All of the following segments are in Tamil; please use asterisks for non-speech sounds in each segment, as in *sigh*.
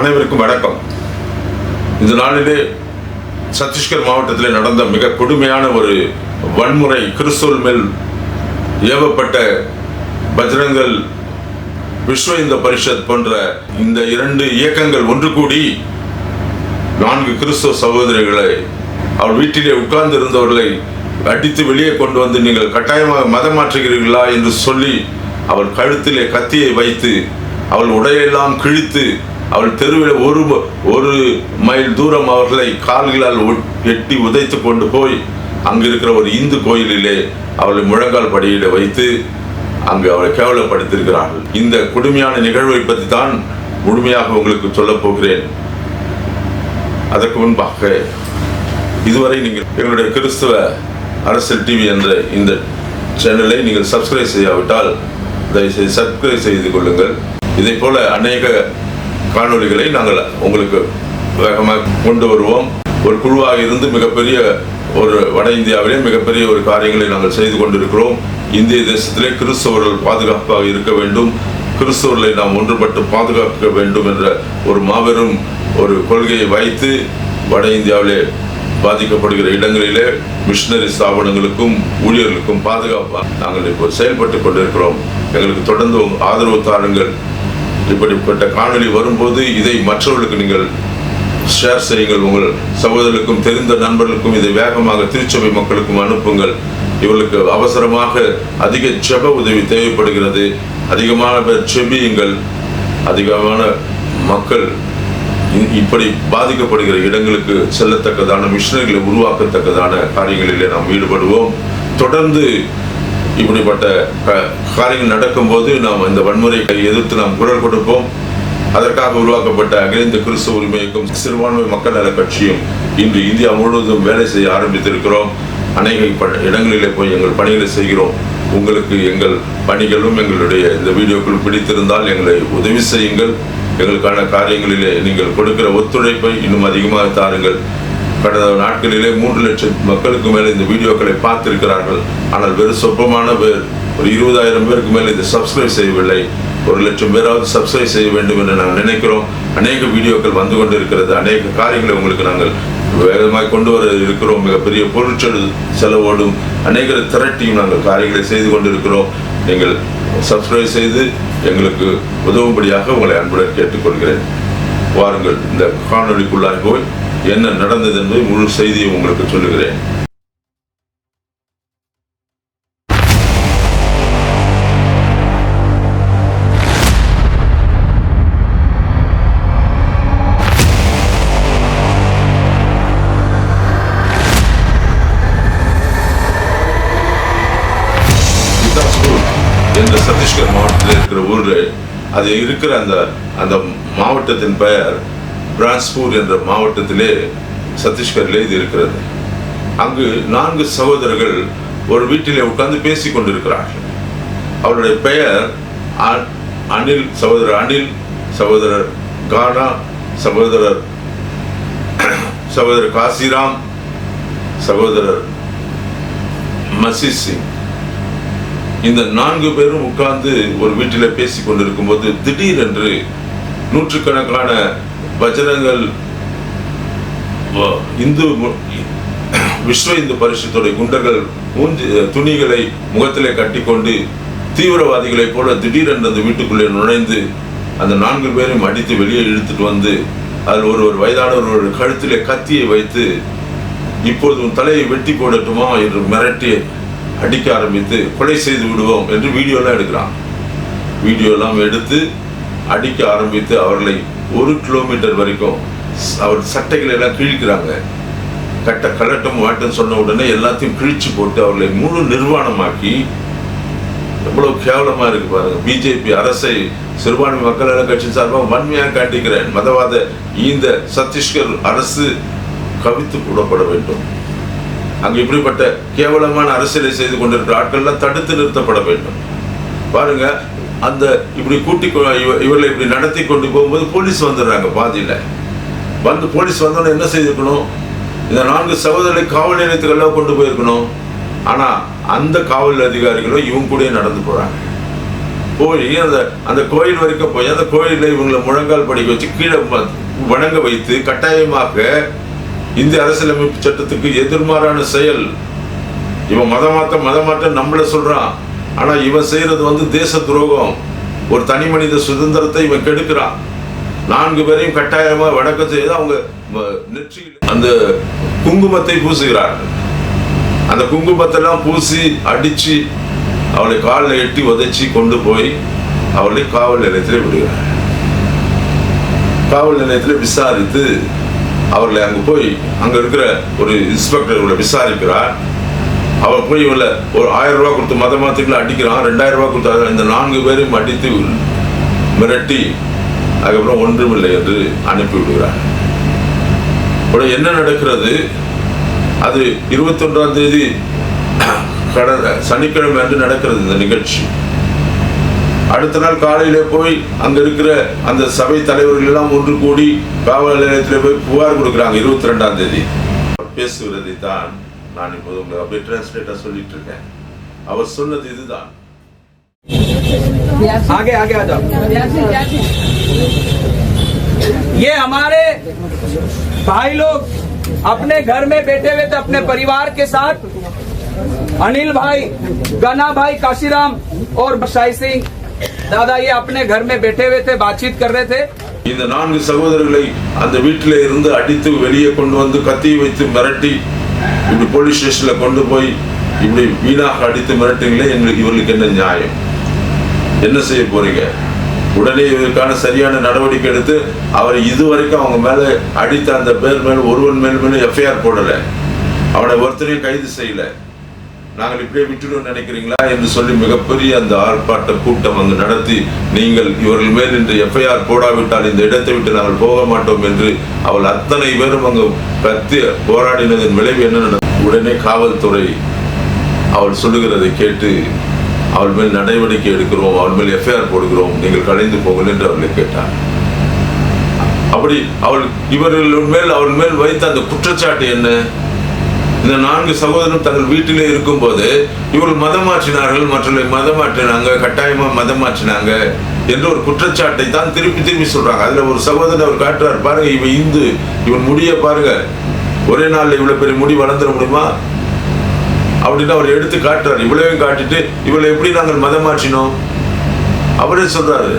அனைவருக்கும் வணக்கம். இந்த நாளிலே சத்தீஸ்கர் மாவட்டத்தில் நடந்த மிக கொடுமையான ஒரு வன்முறை கிறிஸ்துவல் மேல் ஏவப்பட்ட பஜ்ரங்கல் விஸ்வ இந்து பரிஷத் போன்ற இந்த இரண்டு இயக்கங்கள் ஒன்று கூடி நான்கு கிறிஸ்துவ சகோதரிகளை அவர் வீட்டிலே உட்கார்ந்து இருந்தவர்களை அடித்து வெளியே கொண்டு வந்து நீங்கள் கட்டாயமாக மதம் மாற்றுகிறீர்களா என்று சொல்லி அவள் கழுத்திலே கத்தியை வைத்து அவள் உடையெல்லாம் கிழித்து அவள் தெருவில் ஒரு ஒரு மைல் தூரம் அவர்களை கால்களால் எட்டி உதைத்து கொண்டு போய் அங்கு இருக்கிற ஒரு இந்து கோயிலிலே அவளை முழங்கால் படியிட வைத்து அங்கு அவளை கேவலப்படுத்தியிருக்கிறார்கள். இந்த கொடுமையான நிகழ்வை பற்றி தான் முழுமையாக உங்களுக்கு சொல்லப் போகிறேன். அதற்கு முன்பாக இதுவரை நீங்கள் எங்களுடைய கிறிஸ்துவ அரசியல் டிவி என்ற இந்த சேனலை நீங்கள் சப்ஸ்கிரைப் செய்யாவிட்டால் தயவுசெய்து சப்ஸ்கிரைப் செய்து கொள்ளுங்கள். இதை போல அநேக காணொளிகளை நாங்கள் உங்களுக்கு வேகமாக கொண்டு வருவோம். ஒரு குழுவாக இருந்து மிகப்பெரிய ஒரு வட இந்தியாவிலே மிகப்பெரிய ஒரு காரியங்களை நாங்கள் செய்து கொண்டிருக்கிறோம். இந்திய தேசத்திலே கிறிஸ்தவர்கள் பாதுகாப்பாக இருக்க வேண்டும். கிறிஸ்தவர்களை நாம் ஒன்றுபட்டு பாதுகாக்க வேண்டும் என்ற ஒரு மாபெரும் ஒரு கொள்கையை வைத்து வட இந்தியாவிலே பாதிக்கப்படுகிற இடங்களிலே மிஷினரி ஸ்தாபனங்களுக்கும் ஊழியர்களுக்கும் பாதுகாப்பாக நாங்கள் இப்போ செயல்பட்டு கொண்டிருக்கிறோம். எங்களுக்கு தொடர்ந்து ஆதரவு தாருங்கள். இப்படிப்பட்ட காணொளி வரும்போது இதை மற்றவர்களுக்கு நீங்கள் ஷேர் செய்யுங்கள். உங்கள் சகோதரர்களுக்கும் தெரிந்த நண்பர்களுக்கும் இதை வேகமாக திருச்சபை மக்களுக்கும் அனுப்புங்கள். இவர்களுக்கு அவசரமாக அதிக செப உதவி தேவைப்படுகிறது. அதிகமான பேர் செபியுங்கள் அதிகமான மக்கள் இ- இப்படி பாதிக்கப்படுகிற இடங்களுக்கு செல்லத்தக்கதான மிஷினரிகளை உருவாக்கத்தக்கதான காரியங்களிலே நாம் ஈடுபடுவோம். தொடர்ந்து இப்படிப்பட்ட க- காரியங்கள் நடக்கும்போது நாம் இந்த வன்முறையை எதிர்த்து நாம் குரல் கொடுப்போம். அதற்காக உருவாக்கப்பட்ட அகில இந்திய கிறிஸ்துவ உரிமைக்கும் சிறுபான்மை மக்கள் நல கட்சியும் இன்று இந்தியா முழுவதும் வேலை செய்ய ஆரம்பித்திருக்கிறோம். அநேக இடங்களிலே போய் எங்கள் பணிகளை செய்கிறோம். உங்களுக்கு எங்கள் பணிகளும் எங்களுடைய இந்த வீடியோக்கள் பிடித்திருந்தால் எங்களை உதவி செய்யுங்கள். எங்களுக்கான காரியங்களிலே நீங்கள் கொடுக்கிற ஒத்துழைப்பை இன்னும் அதிகமாக தாருங்கள். கடந்த நாட்களிலே மூன்று லட்சம் மக்களுக்கு மேலே இந்த வீடியோக்களை பார்த்திருக்கிறார்கள். ஆனால் வெறும் சொற்பமான பேர் ஒரு இருபதாயிரம் பேருக்கு மேலே இதை சப்ஸ்கிரைப் செய்யவில்லை. ஒரு லட்சம் பேராவது சப்ஸ்கிரைப் செய்ய வேண்டும் என்று நாங்கள் நினைக்கிறோம். அநேக வீடியோக்கள் வந்து கொண்டு இருக்கிறது அநேக காரியங்களை உங்களுக்கு நாங்கள் வேகமாக கொண்டு வர இருக்கிறோம். மிகப்பெரிய பொருட்கள் செலவோடும் அநேக திரட்டியும் நாங்கள் காரியங்களை செய்து கொண்டிருக்கிறோம். நீங்கள் சப்ஸ்கிரைப் செய்து எங்களுக்கு உதவும்படியாக உங்களை அன்புடன் கேட்டுக்கொள்கிறேன். வாருங்கள். இந்த காணொளிக்குள்ளாய் போய் என்ன நடந்தது என்பது முழு செய்தியை உங்களுக்கு சொல்லுகிறேன். என்ற சத்தீஸ்கர் மாவட்டத்தில் இருக்கிற ஊரில் அது இருக்கிற அந்த அந்த மாவட்டத்தின் பெயர் பிரான்ஸ்பூர் என்ற மாவட்டத்திலே சத்தீஸ்கரிலே இது இருக்கிறது அங்கு நான்கு சகோதரர்கள் ஒரு வீட்டிலே உட்கார்ந்து பேசிக் கொண்டிருக்கிறார்கள். அவருடைய பெயர் அ- அனில் சகோதரர் அனில் சகோதரர் கானா சகோதரர் *clears throat* சகோதரர் காசிராம் சகோதரர் மசித் சிங் இந்த நான்கு பேரும் உட்கார்ந்து ஒரு வீட்டில் பேசிக் கொண்டிருக்கும் போது திடீரென்று நூற்றுக்கணக்கான வச்சனங்கள் இந்து மு- விஸ்வ இந்து பரிசுத்துடைய குண்டர்கள் மூஞ்சி துணிகளை முகத்திலே கட்டிக்கொண்டு தீவிரவாதிகளைப் போல திடீரென்று அந்த வீட்டுக்குள்ளே நுழைந்து அந்த நான்கு பேரையும் அடித்து வெளியே இழுத்துட்டு வந்து அதில் ஒரு ஒரு வயதானவர் ஒரு கழுத்திலே கத்தியை வைத்து இப்போது உன் தலையை வெட்டி போடட்டுமா என்று மிரட்டி அடிக்க ஆரம்பித்து கொலை செய்து விடுவோம் என்று வீடியோலாம் எடுக்கிறான். வீடியோலாம் எடுத்து அடிக்க ஆரம்பித்து அவர்களை ஒரு கிலோமீட்டர் வரைக்கும் அவர் சட்டைகளை எல்லாம் கிழிக்கிறாங்க. கட்ட கலட்டம் மாட்டுன்னு சொன்ன உடனே எல்லாத்தையும் கிழிச்சு போட்டு அவர்களை முழு நிர்வாணமாக்கி எவ்வளவு கேவலமா இருக்கு பாருங்க. பிஜேபி அரசை சிறுபான்மை மக்கள் நல கட்சி சார்பாக வன்மையாக காட்டிக்கிறேன். மதவாத இந்த சத்தீஸ்கர் அரசு கவித்து கூடப்பட வேண்டும். அங்கு இப்படிப்பட்ட கேவலமான அரசியலை செய்து கொண்டிருக்கிற ஆட்கள்லாம் தடுத்து நிறுத்தப்பட வேண்டும். பாருங்க அந்த இப்படி கூட்டி இவர்களை இப்படி நடத்தி கொண்டு போகும்போது போலீஸ் வந்துடுறாங்க பாதியில். வந்து போலீஸ் வந்தோடனே என்ன செய்திருக்கணும்? இந்த நான்கு சகோதரர்களை காவல் நிலையத்துக்கெல்லாம் கொண்டு போயிருக்கணும். ஆனால் அந்த காவல் அதிகாரிகளும் இவங்க கூட நடந்து போகிறாங்க போய் அந்த அந்த கோயில் வரைக்கும் போய் அந்த கோயிலில் இவங்களை முழங்கால் படிக்க வச்சு கீழே வணங்க வைத்து கட்டாயமாக இந்திய அரசியலமைப்பு சட்டத்துக்கு எதிர்மாறான செயல். இவன் மதமாற்றம் மதமாற்றம் நம்மள சொல்கிறான் ஆனால் இவன் செய்யறது வந்து தேச துரோகம். ஒரு தனி மனித சுதந்திரத்தை இவன் கெடுக்கிறான். நான்கு பேரையும் கட்டாயமாக வணக்கம் செய்து அவங்க நெற்றியில் அந்த குங்குமத்தை பூசுகிறார்கள். அந்த குங்குமத்தெல்லாம் பூசி அடிச்சு அவளை காலில் எட்டி உதைச்சி கொண்டு போய் அவளை காவல் நிலையத்தில் விடுகிறார் காவல் நிலையத்தில் விசாரித்து அவர்களை அங்கே போய் அங்கே இருக்கிற ஒரு இன்ஸ்பெக்டர் இவளை விசாரிக்கிறார். அவன் போய் இவளை ஒரு ஆயிரம் ரூபாய் கொடுத்து மத மாத்திரத்தில் அடிக்கிறான் ரெண்டாயிரம் ரூபாய் கொடுத்து இந்த நான்கு பேரையும் அடித்து மிரட்டி அதுக்கப்புறம் ஒன்றுமில்லை என்று அனுப்பி விடுகிறான். இப்போ என்ன நடக்கிறது? அது இருபத்தொன்றாம் தேதி கடந்த சனிக்கிழமை அன்று நடக்கிறது இந்த நிகழ்ச்சி. அடுத்த நாள் காலையில போய் அங்க இருக்கிற அந்த சபை தலைவர்கள் எல்லாம் ஒன்று கூடி காவல் நிலையத்தில் போய் புகார் கொடுக்குறாங்க இருபத்தி ரெண்டாம் தேதி. பேசுகிறதை தான் நான் இப்போது உங்களுக்கு அப்படியே டிரான்ஸ்லேட்டா சொல்லிட்டு இருக்கேன் அவர் சொன்னது இதுதான் आगे आगे आ जाओ ये हमारे भाई लोग अपने घर में बैठे हुए थे अपने परिवार के साथ अनिल भाई गना भाई काशीराम और शाही सिंह दादा ये अपने घर में बैठे हुए थे बातचीत कर रहे थे இந்த நான்கு சகோதரர்களை அந்த வீட்டில இருந்து அடித்து வெளியே கொண்டு வந்து கத்தி வைத்து மிரட்டி இப்படி போலீஸ் ஸ்டேஷன்ல கொண்டு போய் இப்படி வீணாக அடித்து மிரட்டுங்களே எங்களுக்கு இவர்களுக்கு என்ன நியாயம்? என்ன செய்ய போறீங்க? உடனே இவருக்கான சரியான நடவடிக்கை எடுத்து அவர் இதுவரைக்கும் அவங்க மேல அடித்த அந்த பேர் மேல ஒருவன் மேல் மேலும் எஃப்ஐஆர் போடல. அவனை ஒருத்தரையும் கைது செய்யல. நாங்கள் இப்படியே விட்டுடும் நினைக்கிறீங்களா என்று சொல்லி மிகப்பெரிய அந்த ஆர்ப்பாட்ட கூட்டம் அங்கு நடத்தி நீங்கள் இவர்கள் மேல் இன்று எஃப்ஐஆர் போடாவிட்டால் இந்த இடத்தை விட்டு நாங்கள் போக மாட்டோம் என்று அவள் அத்தனை பேரும் அங்கு கத்தி போராடினதன் விளைவு என்ன உடனே காவல்துறை அவள் சொல்லுகிறதை கேட்டு அவள் மேல் நடவடிக்கை எடுக்கிறோம் அவள் மேல் எஃப்ஐஆர் போடுகிறோம் நீங்கள் கலைந்து போங்கள் என்று அவர்களை கேட்டார். அப்படி அவள் இவர்கள் மேல் அவள் மேல் வைத்த அந்த குற்றச்சாட்டு என்ன? இந்த நான்கு சகோதரரும் தங்கள் வீட்டிலே இருக்கும்போது இவர்கள் மதம் மாற்றினார்கள் மற்றவர்களை மதம் மாற்றினாங்க கட்டாயமா மதம் மாற்றினாங்க என்ற ஒரு குற்றச்சாட்டை தான் திருப்பி திருப்பி சொல்றாங்க. அதுல ஒரு சகோதரர் அவர் காட்டுறார் பாருங்க இவன் இந்து இவன் முடிய பாருங்க. ஒரே நாள்ல இவ்வளவு பெரிய முடி வளர்ந்துட முடியுமா? அப்படின்னு அவர் எடுத்து காட்டுறாரு. இவ்வளவையும் காட்டிட்டு இவளை எப்படி நாங்கள் மதம் மாற்றினோம் அவரே சொல்றாரு.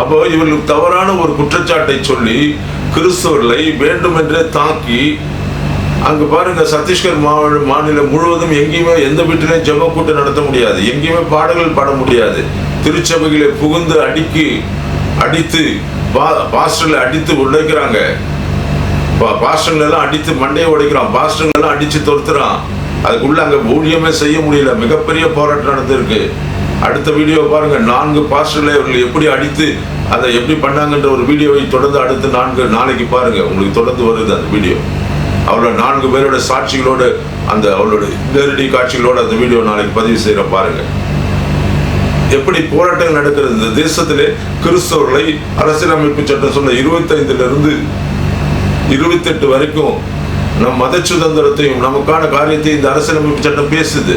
அப்போ இவர்களுக்கு தவறான ஒரு குற்றச்சாட்டை சொல்லி கிறிஸ்தவர்களை வேண்டுமென்றே தாக்கி அங்க பாருங்க சத்தீஸ்கர் மாவட்ட மாநிலம் முழுவதும் எங்கேயுமே எந்த வீட்டிலையும் ஜெப கூட்டம் நடத்த முடியாது. எங்கேயுமே பாடல்கள் பாட முடியாது. திருச்சபைகளை புகுந்து அடிக்கி அடித்து பா- பாஸ்டர்களை அடித்து உடைக்கிறாங்க. பா- அடித்து மண்டையை உடைக்கிறான். பாஸ்டர்களை எல்லாம் அடிச்சு அதுக்குள்ள அங்க ஊழியமே செய்ய முடியல. மிகப்பெரிய போராட்டம் நடந்திருக்கு. அடுத்த வீடியோ பாருங்க. நான்கு பாஸ்டர்களை அவர்கள் எப்படி அடித்து அதை எப்படி பண்ணாங்கன்ற ஒரு வீடியோவை தொடர்ந்து அடுத்து நான்கு நாளைக்கு பாருங்க. உங்களுக்கு தொடர்ந்து வருது அந்த வீடியோ. அவரோட நான்கு பேரோட சாட்சிகளோடு அந்த அவளோட நேரடி காட்சிகளோடு அந்த வீடியோ நாளைக்கு பதிவு செய்கிற பாருங்க எப்படி போராட்டங்கள் நடக்கிறது? இந்த தேசத்திலே கிறிஸ்தவர்களை அரசியலமைப்பு சட்டம் சொன்ன இருபத்தைந்துல இருந்து இருபத்தெட்டு வரைக்கும் நம் மத சுதந்திரத்தையும் நமக்கான காரியத்தையும் இந்த அரசியலமைப்பு சட்டம் பேசுது.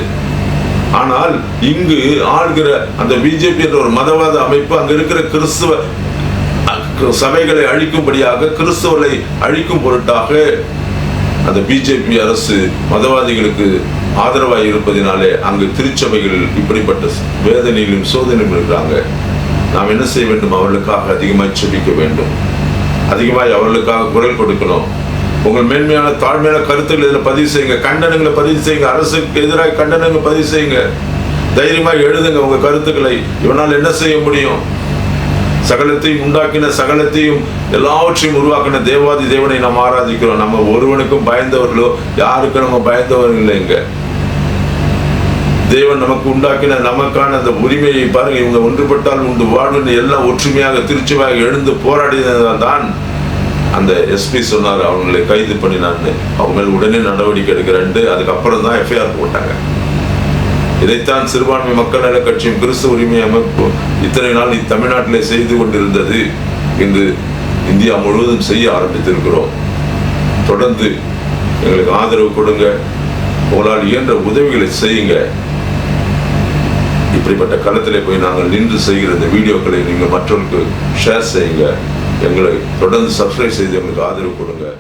ஆனால் இங்கு ஆள்கிற அந்த பிஜேபி என்ற ஒரு மதவாத அமைப்பு அங்க இருக்கிற கிறிஸ்துவ அஹ், சபைகளை அழிக்கும்படியாக கிறிஸ்தவர்களை அழிக்கும் பொருட்டாக அந்த பிஜேபி அரசு மதவாதிகளுக்கு ஆதரவாக இருப்பதினாலே அங்கு திருச்சபைகள் இப்படிப்பட்ட வேதனையிலும் சோதனையும் இருக்கிறாங்க. நாம் என்ன செய்ய வேண்டும்? அவர்களுக்காக அதிகமாக செபிக்க வேண்டும். அதிகமாக அவர்களுக்காக குரல் கொடுக்கணும். உங்கள் மேன்மையான தாழ்மையான கருத்துக்கள் இதில் பதிவு செய்யுங்க. கண்டனங்களை பதிவு செய்யுங்க. அரசுக்கு எதிராக கண்டனங்களை பதிவு செய்யுங்க. தைரியமாக எழுதுங்க உங்கள் கருத்துக்களை. இவனால் என்ன செய்ய முடியும்? சகலத்தையும் உண்டாக்கின சகலத்தையும் எல்லாவற்றையும் உருவாக்கின தேவாதி தேவனை நாம் ஆராதிக்கிறோம். நம்ம ஒருவனுக்கும் பயந்தவர்களோ யாருக்கும் நம்ம பயந்தவர்கள் இல்லைங்க தேவன் நமக்கு உண்டாக்கின நமக்கான அந்த உரிமையை பாருங்க இவங்க ஒன்றுபட்டால் உண்டு வாழ்வுன்னு எல்லாம் ஒற்றுமையாக திருச்சிவாக எழுந்து போராடினதால் தான் அந்த எஸ்பி சொன்னார். அவங்களை கைது பண்ணினான்னு. அவங்க மேல் உடனே நடவடிக்கை எடுக்கிறேன்ட்டு அதுக்கப்புறம் தான் எஃப்ஐஆர் போட்டாங்க. இதைத்தான் சிறுபான்மை மக்கள் நல கட்சியும் கிறிஸ்துவ உரிமை அமைப்பு இத்தனை நாள் இ- தமிழ்நாட்டிலே செய்து கொண்டிருந்தது இன்று இந்தியா முழுவதும் செய்ய ஆரம்பித்திருக்கிறோம். தொடர்ந்து எங்களுக்கு ஆதரவு கொடுங்க. உங்களால் இயன்ற உதவிகளை செய்யுங்க. இப்படிப்பட்ட களத்திலே போய் நாங்கள் நின்று செய்கிற இந்த வீடியோக்களை நீங்கள் மற்றவர்களுக்கு ஷேர் செய்யுங்க. எங்களை தொடர்ந்து சப்ஸ்கிரைப் செய்து எங்களுக்கு ஆதரவு கொடுங்க.